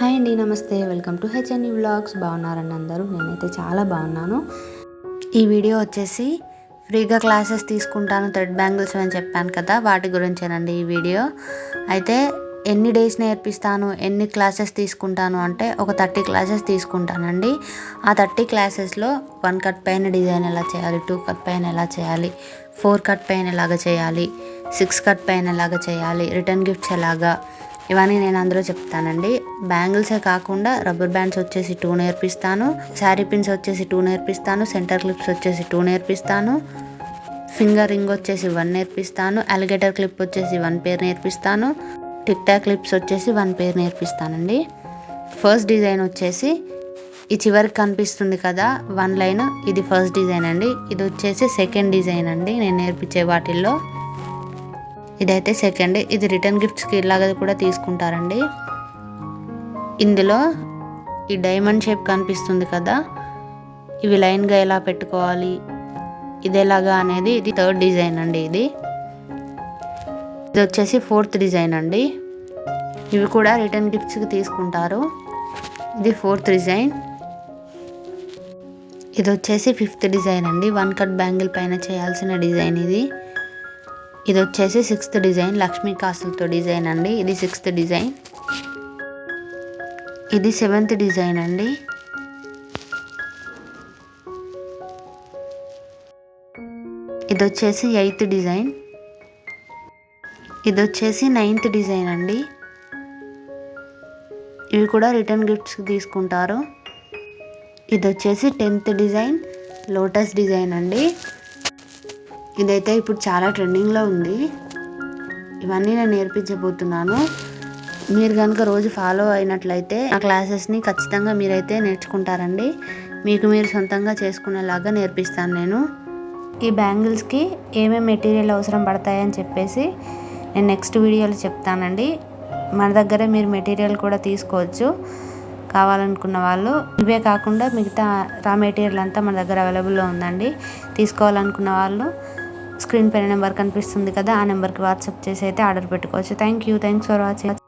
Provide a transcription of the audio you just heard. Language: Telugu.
హాయ్ అండి నమస్తే. Welcome to HNE vlogs. బాగున్నారండి అందరూ? నేనైతే చాలా బాగున్నాను. ఈ వీడియో వచ్చేసి ఫ్రీగా క్లాసెస్ తీసుకుంటాను థ్రెడ్ బ్యాంగిల్స్ అని చెప్పాను కదా వాటి గురించేనండి ఈ వీడియో. అయితే ఎన్ని డేస్ నేర్పిస్తాను ఎన్ని క్లాసెస్ తీసుకుంటాను అంటే ఒక థర్టీ క్లాసెస్ తీసుకుంటానండి. ఆ థర్టీ క్లాసెస్లో వన్ కట్ పైన డిజైన్ ఎలా చేయాలి టూ కట్ పైన ఎలా చేయాలి ఫోర్ కట్ పైన ఎలాగ చేయాలి సిక్స్ కట్ పైన ఎలాగ చేయాలి రిటర్న్ గిఫ్ట్స్ ఎలాగా ఇవన్నీ నేను అందులో చెప్తానండి. బ్యాంగిల్సే కాకుండా రబ్బర్ బ్యాండ్స్ వచ్చేసి టూ నేర్పిస్తాను. శారీ పిన్స్ వచ్చేసి టూ నేర్పిస్తాను. సెంటర్ క్లిప్స్ వచ్చేసి టూ నేర్పిస్తాను. ఫింగర్ రింగ్ వచ్చేసి వన్ నేర్పిస్తాను. అలిగేటర్ క్లిప్ వచ్చేసి వన్ పేర్ నేర్పిస్తాను. టిక్ టాక్ క్లిప్స్ వచ్చేసి వన్ పేర్ నేర్పిస్తానండి. ఫస్ట్ డిజైన్ వచ్చేసి ఈ చివరికి కనిపిస్తుంది కదా వన్ లైన్ ఇది ఫస్ట్ డిజైన్ అండి. ఇది వచ్చేసి సెకండ్ డిజైన్ అండి. నేను నేర్పించే వాటిల్లో. ఇదైతే సెకండ్. ఇది రిటర్న్ గిఫ్ట్స్కి ఇలాగ కూడా తీసుకుంటారండి. ఇందులో ఈ డైమండ్ షేప్ కనిపిస్తుంది కదా. ఇవి లైన్గా ఎలా పెట్టుకోవాలి? ఇది ఎలాగా అనేది ఇది థర్డ్ డిజైన్ అండి ఇది. ఇది వచ్చేసి ఫోర్త్ డిజైన్ అండి. ఇవి కూడా రిటర్న్ గిఫ్ట్స్కి తీసుకుంటారు. ఇది ఫోర్త్ డిజైన్. ఇది వచ్చేసి ఫిఫ్త్ డిజైన్ అండి. వన్ కట్ బ్యాంగిల్ పైన చేయాల్సిన డిజైన్ ఇది. ఇది వచ్చేసి సిక్స్త్ డిజైన్ లక్ష్మీ కాసులతో డిజైన్ అండి. ఇది సిక్స్త్ డిజైన్. ఇది సెవెంత్ డిజైన్ అండి. ఇది వచ్చేసి ఎయిత్ డిజైన్. ఇది వచ్చేసి నైన్త్ డిజైన్ అండి. ఇవి కూడా రిటర్న్ గిఫ్ట్స్ తీసుకుంటారు. ఇది వచ్చేసి టెన్త్ డిజైన్ లోటస్ డిజైన్ అండి. ఇదైతే ఇప్పుడు చాలా ట్రెండింగ్లో ఉంది. ఇవన్నీ నేను నేర్పించబోతున్నాను. మీరు కనుక రోజు ఫాలో అయినట్లయితే ఆ క్లాసెస్ని ఖచ్చితంగా మీరైతే నేర్చుకుంటారండి. మీకు మీరు సొంతంగా చేసుకునేలాగా నేర్పిస్తాను నేను. ఈ బ్యాంగిల్స్కి ఏమేమి మెటీరియల్ అవసరం పడతాయని చెప్పేసి నేను నెక్స్ట్ వీడియోలో చెప్తానండి. మన దగ్గరే మీరు మెటీరియల్ కూడా తీసుకోవచ్చు. కావాలనుకున్న వాళ్ళు. ఇవే కాకుండా మిగతా రా మెటీరియల్ అంతా మన దగ్గర అవైలబుల్లో ఉందండి. తీసుకోవాలనుకున్న వాళ్ళు స్క్రీన్ పైన నెంబర్ కనిపిస్తుంది కదా ఆ నెంబర్కి వాట్సాప్ చేసి అయితే ఆర్డర్ పెట్టుకోవచ్చు. Thank you thanks for watching